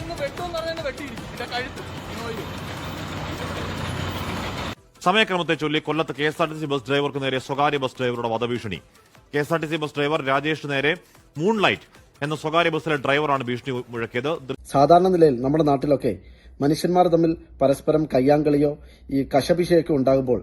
ഇന്ന് വെട്ടുമെന്ന് പറഞ്ഞാൽ വെട്ടിയിരിക്കും ഇതിന്റെ കഴുത്ത്. നോയി സമയക്രമത്തെ ചൊല്ലി കൊല്ലത്ത് K S R T C bus ഡ്രൈവർക്ക് നേരെ സ്വകാര്യ ബസ് ഡ്രൈവറുടെ വധഭീഷണി. K S R T C bus driver Rajesh നേരെ മൂൺലൈറ്റ് എന്ന സ്വകാര്യ ബസ്സിലെ ഡ്രൈവറാണ് ഭീഷണി മുഴക്കിയത്. സാധാരണ നിലയിൽ നമ്മുടെ നാട്ടിലൊക്കെ മനുഷ്യന്മാർ തമ്മിൽ പരസ്പരം കയ്യാങ്കളിയോ ഈ കശപിശയൊക്കെ ഉണ്ടാകുമ്പോൾ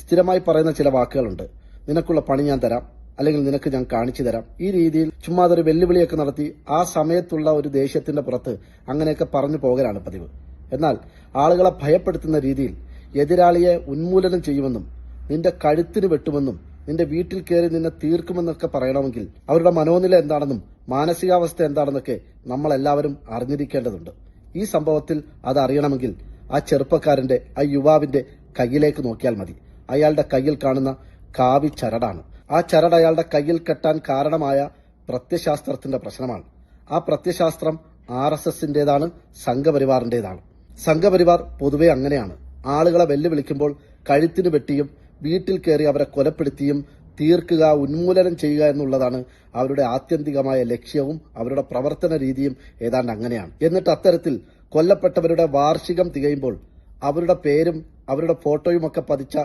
സ്ഥിരമായി പറയുന്ന ചില വാക്കുകളുണ്ട്. നിനക്കുള്ള പണി ഞാൻ തരാം. അല്ലെങ്കിൽ നിനക്ക് ഞാൻ കാണിച്ചു തരാം. ഈ രീതിയിൽ ചുമ്മാ ഒരു വെല്ലുവിളിയൊക്കെ നടത്തി ആ സമയത്തുള്ള ഒരു ദേഷ്യത്തിന്റെ പുറത്ത് അങ്ങനെയൊക്കെ പറഞ്ഞു പോകലാണ് പതിവ്. എന്നാൽ ആളുകളെ ഭയപ്പെടുത്തുന്ന രീതിയിൽ എതിരാളിയെ ഉന്മൂലനം ചെയ്യുമെന്നും നിന്റെ കഴുത്തിന് വെട്ടുമെന്നും നിന്റെ വീട്ടിൽ കയറി നിന്നെ തീർക്കുമെന്നൊക്കെ പറയണമെങ്കിൽ അവരുടെ മനോനില എന്താണെന്നും മാനസികാവസ്ഥ എന്താണെന്നൊക്കെ നമ്മളെല്ലാവരും അറിഞ്ഞിരിക്കേണ്ടതുണ്ട്. ഈ സംഭവത്തിൽ അത് അറിയണമെങ്കിൽ ആ ചെറുപ്പക്കാരന്റെ ആ യുവാവിന്റെ കയ്യിലേക്ക് നോക്കിയാൽ മതി. അയാളുടെ കയ്യിൽ കാണുന്ന കാവി ചരടാണ്. ആ ചരട് അയാളുടെ കയ്യിൽ കെട്ടാൻ കാരണമായ പ്രത്യശാസ്ത്രത്തിന്റെ പ്രശ്നമാണ്. ആ പ്രത്യശാസ്ത്രം ആർ എസ് എസിന്റേതാണ് സംഘപരിവാറിന്റേതാണ്. സംഘപരിവാർ പൊതുവെ അങ്ങനെയാണ്. ആളുകളെ വെല്ലുവിളിക്കുമ്പോൾ കഴുത്തിന് വെട്ടിയും വീട്ടിൽ കയറി അവരെ കൊലപ്പെടുത്തിയും തീർക്കുക ഉന്മൂലനം ചെയ്യുക എന്നുള്ളതാണ് അവരുടെ ആത്യന്തികമായ ലക്ഷ്യവും അവരുടെ പ്രവർത്തന രീതിയും ഏതാണ്ട് അങ്ങനെയാണ്. എന്നിട്ട് അത്തരത്തിൽ കൊല്ലപ്പെട്ടവരുടെ വാർഷികം തികയുമ്പോൾ അവരുടെ പേരും അവരുടെ ഫോട്ടോയുമൊക്കെ പതിച്ച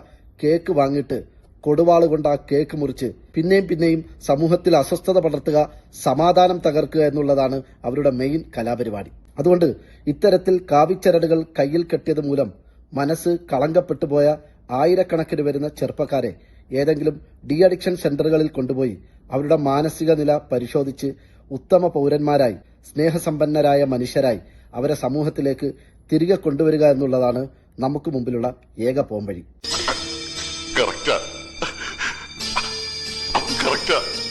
കേക്ക് വാങ്ങിയിട്ട് കൊടുവാൾ കൊണ്ട് ആ കേക്ക് മുറിച്ച് പിന്നെയും പിന്നെയും സമൂഹത്തിൽ അസ്വസ്ഥത പടർത്തുക സമാധാനം തകർക്കുക എന്നുള്ളതാണ് അവരുടെ മെയിൻ കലാപരിപാടി. അതുകൊണ്ട് ഇത്തരത്തിൽ കാവിച്ചരടുകൾ കയ്യിൽ കെട്ടിയത് മൂലം മനസ്സ് കളങ്കപ്പെട്ടു പോയ ആയിരക്കണക്കിന് വരുന്ന ചെറുപ്പക്കാരെ ഏതെങ്കിലും ഡി അഡിക്ഷൻ സെന്ററുകളിൽ കൊണ്ടുപോയി അവരുടെ മാനസിക നില പരിശോധിച്ച് ഉത്തമ പൗരന്മാരായി സ്നേഹസമ്പന്നരായ മനുഷ്യരായി അവരെ സമൂഹത്തിലേക്ക് തിരികെ കൊണ്ടുവരിക എന്നുള്ളതാണ് നമുക്ക് മുമ്പിലുള്ള ഏക പോംവഴി. Americanos.